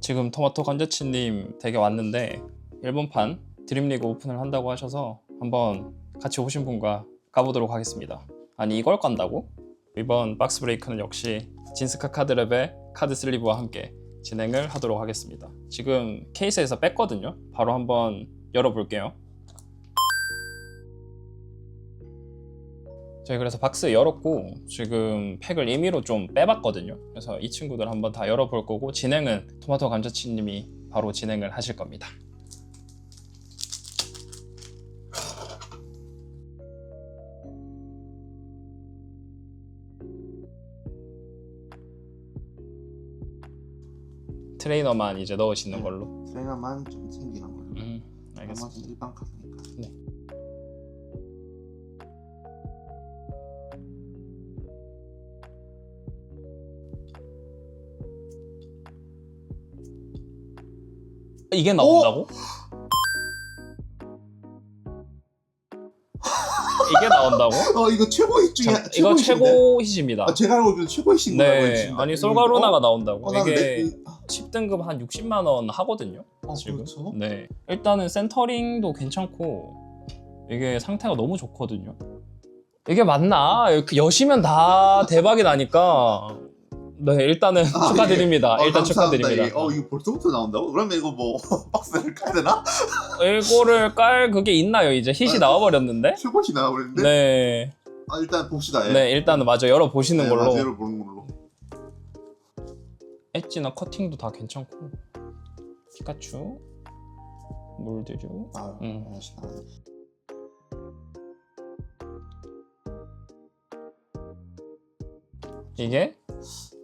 지금 토마토 감자치님 댁에 왔는데 일본판 드림리그 오픈을 한다고 하셔서 한번 같이 오신 분과 가보도록 하겠습니다. 아니 이걸 깐다고? 이번 박스 브레이크는 역시 진스카 카드랩의 카드 슬리브와 함께 진행을 하도록 하겠습니다. 지금 케이스에서 뺐거든요. 바로 한번 열어볼게요. 저희 그래서 박스 열었고 지금 팩을 임의로 좀 빼봤거든요. 그래서 이 친구들 한번 다 열어볼 거고 진행은 토마토 감자치님이 바로 진행을 하실 겁니다. 트레이너만 이제 넣으시는 걸로. 트레이너만 좀 챙기는 걸로. 음, 알겠습니다. 나머지 일반 카드니까. 네. 이게 나온다고? 이게 나온다고? 어 이거 최고 희 중에 자, 이거 최고 hit입니다. 아, 제가 알고 있는 최고 희신 거라고 네, 했습니다. 아니 솔가루나가 나온다고. 어, 이게 내- 그- 10등급 한 60만 원 하거든요. 어, 지금. 그렇죠. 네, 일단은 센터링도 괜찮고 이게 상태가 너무 좋거든요. 이게 맞나? 이렇게 여시면 다 대박이 나니까. 네, 일단은 아, 축하드립니다. 어, 일단 감사합니다. 축하드립니다. 이게, 어 이거 벌써부터 나온다고? 그러면 이거 뭐 박스를 까야 되나? 이거를 깔 그게 있나요? 이제 hit이 아, 나와버렸는데. 최고 희 나와버렸는데. 네, 아 일단 봅시다. 예. 네, 일단은 마저 열어 보시는 네, 걸로. 마제로 보는 걸로. 엣지나 커팅도 다 괜찮고. 피카츄, 몰드류. 아, 음. 이게 아,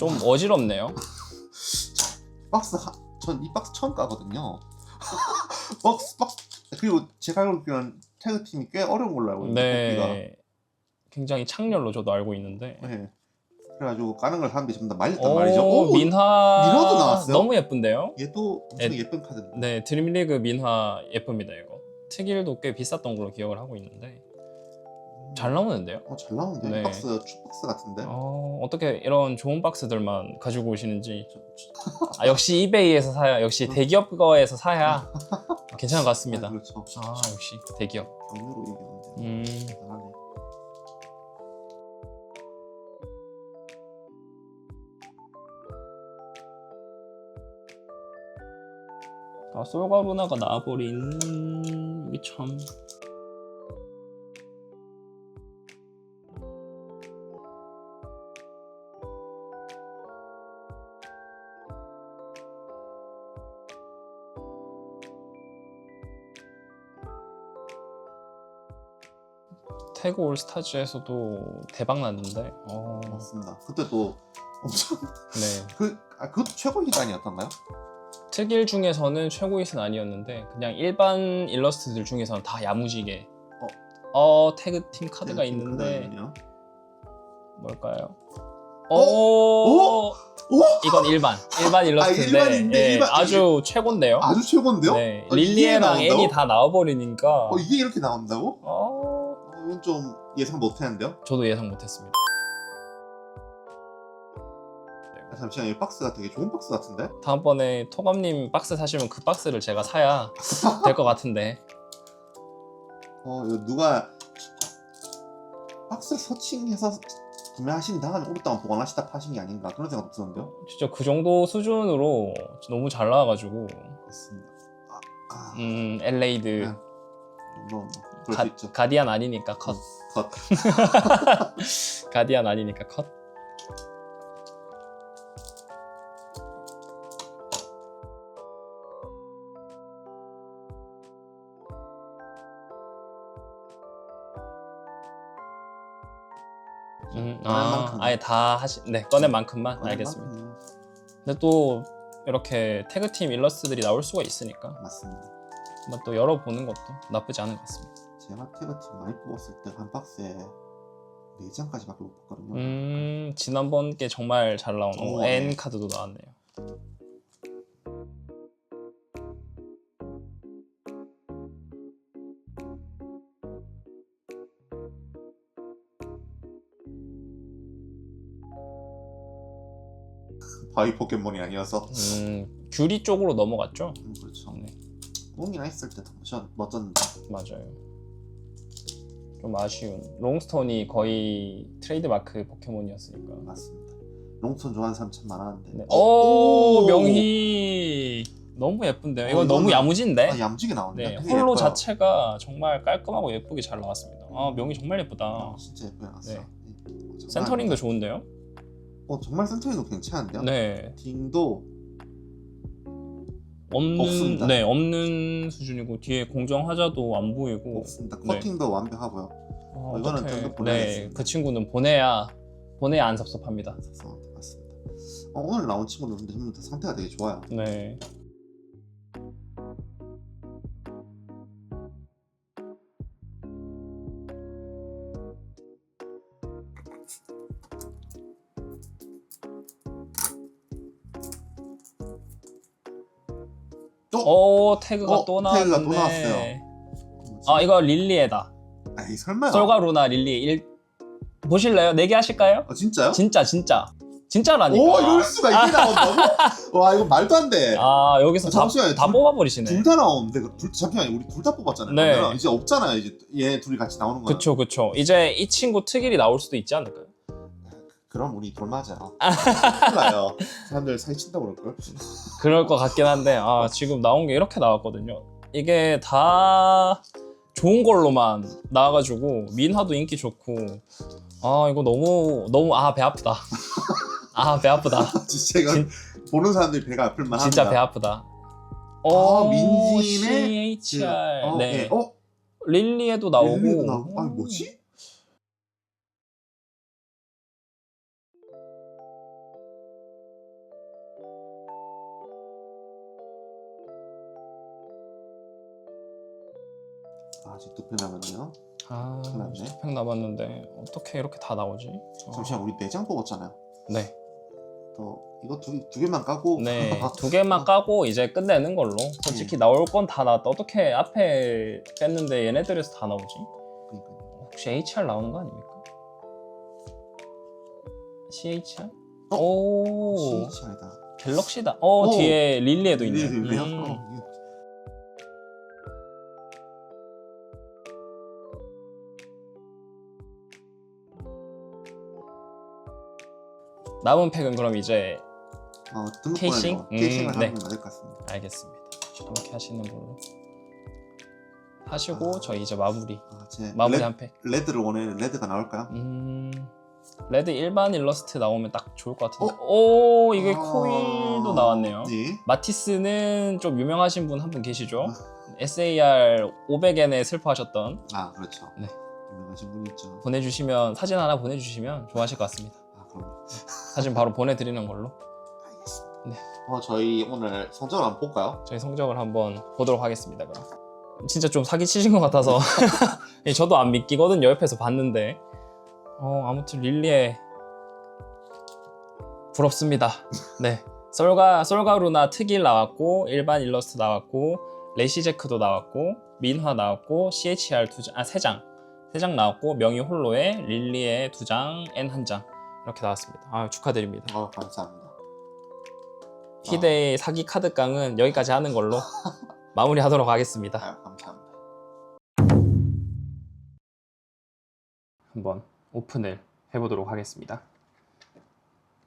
좀 어지럽네요. 박스 전 이 박스 처음 까거든요. 박스 박스 그리고 제가 알고 있기로는 태그 팀이 꽤 어려운 걸로 알고 있는데. 네, 굉장히 창렬로 저도 알고 있는데. 네. 그래가지고 까는 걸 사람들이 전부 다 말렸단 오, 말이죠. 오, 민화 민화도 나왔어요? 너무 예쁜데요? 얘도 엄청 에- 예쁜 카드인데. 네, 드림리그 민화 예쁩니다 이거. 특일도 꽤 비쌌던 걸로 기억을 하고 있는데 잘 나오는데요? 어, 잘 나오는데 네. 박스 축박스 같은데. 어, 어떻게 이런 좋은 박스들만 가지고 오시는지 아, 역시 이베이에서 사야 역시 대기업 거에서 사야 괜찮은 것 아, 같습니다. 그렇죠. 아 역시 대기업. 경유로 얘기하는데. 음, 대단하네. 아 솔가루나가 나와버린 이게 참. 태그 올스타즈에서도 대박 났는데. 어, 맞습니다. 그때 또 엄청 네. 그 아, 그것도 최고 희가 아니었던가요? 특일 중에서는 최고잇은 아니었는데 그냥 일반 일러스트들 중에서는 다 야무지게 어, 어, 태그 팀 카드가 네, 있는데 카드는요? 뭘까요? 어? 오, 오? 이건 일반 일반 일러스트인데 아, 일반인데 예, 일반- 아주 최고인데요. 아주 최고인데요? 네, 어, 이게 릴리에랑? 애니 다 나와버리니까 어 이게 이렇게 나온다고? 어, 어, 이건 좀 예상 못했는데요? 저도 예상 못했습니다. 아, 잠시만 이 박스가 되게 좋은 박스 같은데? 다음번에 토감님 박스 사시면 그 박스를 제가 사야 될 것 같은데 어 이거 누가 박스 서칭해서 구매하신 다음에 오랫동안 보관하시다 파신 게 아닌가 그런 생각도 드는데요? 진짜 그 정도 수준으로 너무 잘 나와가지고 그렇습니다. 아, 아음 엘레이드 네. 뭐, 뭐 그럴 가, 수 있죠. 가 디안 아니니까 컷. 컷. 가디안 아니니까 컷. 음, 아, 만큼. 아예 다 하시, 네 꺼낸 만큼만 알겠습니다. 음, 근데 또 이렇게 태그팀 일러스트들이 나올 수가 있으니까 맞습니다. 한번 또 열어보는 것도 나쁘지 않은 것 같습니다. 제가 태그팀 많이 뽑았을 때 한 박스에 4장까지 밖에 못 뽑거든요. 음, 지난번 게 정말 잘 나온 오, 어, 네. N 카드도 나왔네요. 바위 포켓몬이 아니어서 음, 귤이 쪽으로 넘어갔죠. 음, 그렇죠. 네, 웅이나 있을 때더 멋- 멋졌는데 맞아요. 좀 아쉬운. 롱스톤이 거의 트레이드 마크 포켓몬이었으니까. 맞습니다. 롱톤 좋아하는 사람 참 많았는데. 네. 어, 오, 오! 명희 너무 예쁜데요. 어, 이건 너무 이거는- 야무진데. 아, 얌지게 나오네. 네, 되게 홀로 예뻐요. 자체가 정말 깔끔하고 예쁘게 잘 나왔습니다. 아, 명희 정말 예쁘다. 아, 진짜 예쁘게 나왔어요. 네. 네. 어, 센터링도. 좋은데요? 어 정말 센터링도 괜찮은데요? 네. 딩도 없는 없습니다. 네, 없는 수준이고 뒤에 공정 하자도 안 보이고. 없습니다. 네. 커팅도 완벽하고요. 어, 이거는 어떡해. 보내야겠습니다. 네, 그 친구는 보내야 보내야 안 섭섭합니다. 속상한데 맞습니다. 어, 오늘 나온 친구들 근데 전부 다 상태가 되게 좋아요. 네. 오 태그가 어, 또 태그가 나왔네. 또 나왔어요. 아 이거 릴리에다. 아이 설마요? 솔과 루나 릴리 1 보실래요? 네개 하실까요? 아 진짜요? 진짜 진짜 진짜라니까. 오 이럴 수가 이게 나온다고? 와 이거 말도 안 돼. 아 여기서 아, 다, 잠시만요. 다 둘- 뽑아버리시네. 둘 다 나오는데 그 둘, 잠시만요 우리 둘 다 뽑았잖아요. 네. 그러면 이제 없잖아요 이제 얘 둘이 같이 나오는 거는. 그쵸 그쵸. 이제 이 친구 특일이 나올 수도 있지 않을까요? 그럼 우리 돌맞아. 나요. 사람들 사기 친다고 그럴걸? 그럴 것 같긴 한데 아 지금 나온 게 이렇게 나왔거든요. 이게 다 좋은 걸로만 나와가지고 민화도 인기 좋고 아 이거 너무 너무 아 배 아프다. 아 배 아프다. 진짜 이건 보는 사람들이 배가 아플 만합니다. 진짜 배 아프다. 아, 민진의 CHR 어, 네 네. 어? 릴리에도 나오고 릴리도 나오고. 아 뭐지? 아, 아직 두 편 남았네요. 아 큰일 났네. 팩 남았는데 어떻게 이렇게 다 나오지? 어. 잠시만 우리 네장 뽑았잖아요. 네. 더 이거 두, 두 개만 까고 네, 두 개만 까고 이제 끝내는 걸로. 솔직히 나올 건 다 나왔다. 어떻게 앞에 뺐는데 얘네들에서 다 나오지? 그러니까요. 혹시 HR 나오는 거 아닙니까? CHR? 어? 오, CHR이다. 갤럭시다. 어, 오. 뒤에 릴리에도 있네. 음. 어, 이거 남은 팩은 그럼 이제 어, 케이싱? 케이싱을 음, 네. 하면 될 것 같습니다. 알겠습니다. 이렇게 하시는 걸로 하시고 저희 이제 마무리. 아, 제 마무리 레, 한 팩. 레드를 원하는 레드가 나올까요? 음, 레드 일반 일러스트 나오면 딱 좋을 것 같은데. 어? 오, 이게 아, 코일도 나왔네요. 네. 마티스는 좀 유명하신 분 한 분 계시죠? 아. SAR 500엔에 슬퍼하셨던 아 그렇죠. 네. 유명하신 분 있죠. 보내주시면 사진 하나 보내주시면 좋아하실 것 같습니다. 사진 바로 보내드리는 걸로 알겠습니다. 네. 어 저희 오늘 성적을 한번 볼까요? 저희 성적을 한번 보도록 하겠습니다. 그럼 진짜 좀 사기 치신 것 같아서 저도 안 믿기거든요. 옆에서 봤는데 어 아무튼 릴리에 부럽습니다. 네. 솔가 솔가루나 특일 나왔고 일반 일러스트 나왔고 레시제크도 나왔고 민화 나왔고 CHR 두장아세 장. 세 장 나왔고 명의 홀로에 릴리에 두 장, N 한 장. 이렇게 나왔습니다. 아, 축하드립니다. 아 감사합니다. 희대의 사기 카드 깡은 여기까지 하는 걸로 마무리하도록 하겠습니다. 아 감사합니다. 한번 오픈을 해보도록 하겠습니다.